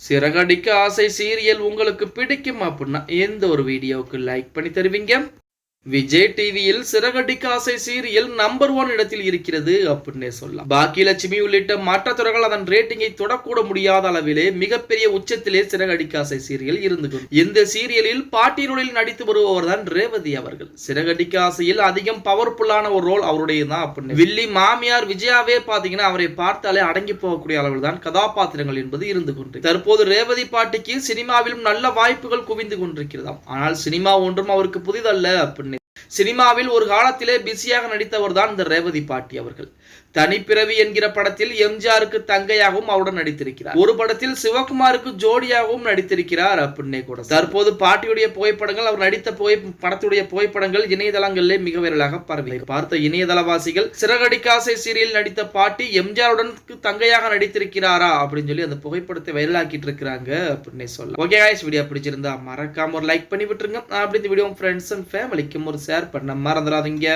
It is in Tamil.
சிறகடிக்க ஆசை சீரியல் உங்களுக்கு பிடிக்கும் அப்படின்னா எந்த ஒரு வீடியோவுக்கு லைக் பண்ணி தருவீங்க? விஜய் டிவியில் சிறகடிக்க ஆசை சீரியல் நம்பர் ஒன் இடத்தில் இருக்கிறது அப்படின்னே சொல்லலாம். பாக்கியலட்சுமி உள்ளிட்ட மற்ற துறைகள் அதன் ரேட்டிங்கை தொடக்கூட முடியாத அளவிலே மிகப்பெரிய உச்சத்திலே சிறகடிக்க ஆசை சீரியல் இருந்து இந்த சீரியலில் பாட்டியலில் நடித்து வருபவர் தான் ரேவதி அவர்கள். சிறகடிக்க ஆசையில் அதிகம் பவர்ஃபுல்லான ஒரு ரோல் அவருடைய தான் அப்படின்னு வில்லி மாமியார் விஜயாவே பாத்தீங்கன்னா அவரை பார்த்தாலே அடங்கி போகக்கூடிய அளவில் தான் கதாபாத்திரங்கள் என்பது இருந்து கொண்டு தற்போது ரேவதி பாட்டிக்கு சினிமாவிலும் நல்ல வாய்ப்புகள் குவிந்து கொண்டிருக்கிறதாம். ஆனால் சினிமா ஒன்றும் அவருக்கு புதிதல்ல அப்படின்னு சினிமாவில் ஒரு காலத்திலே பிஸியாக நடித்தவர் தான் இந்த ரேவதி பாட்டி அவர்கள். தனிப்பிறவி என்கிற படத்தில் எம்ஜிஆருக்கு தங்கையாகவும் அவருடன் நடித்திருக்கிறார். ஒரு படத்தில் சிவகுமாருக்கு ஜோடியாகவும் நடித்திருக்கிறார் அப்படின்னே கூட. தற்போது பாட்டியுடைய புகைப்படங்கள் அவர் நடித்த புகை படத்துடைய புகைப்படங்கள் இணையதளங்களிலே மிக விரலாக பரவி. பார்த்த இணையதளவாசிகள் சிறகடிக்காசை சீரியல் நடித்த பாட்டி எம்ஜிஆருடன் தங்கையாக நடித்திருக்கிறாரா அப்படின்னு சொல்லி அந்த புகைப்படத்தை வைரலாக்கிட்டு இருக்கிறாங்க அப்படின்னே சொல்லலாம். ஓகே வீடியோ பிடிச்சிருந்தா மறக்காம ஒரு லைக் பண்ணி விட்டுருங்க. அப்படி இந்த வீடியோ ஃப்ரெண்ட்ஸ் அண்ட் ஃபேமிலிக்கும் ஒரு ஷேர் பண்ண மறந்துடாதீங்க.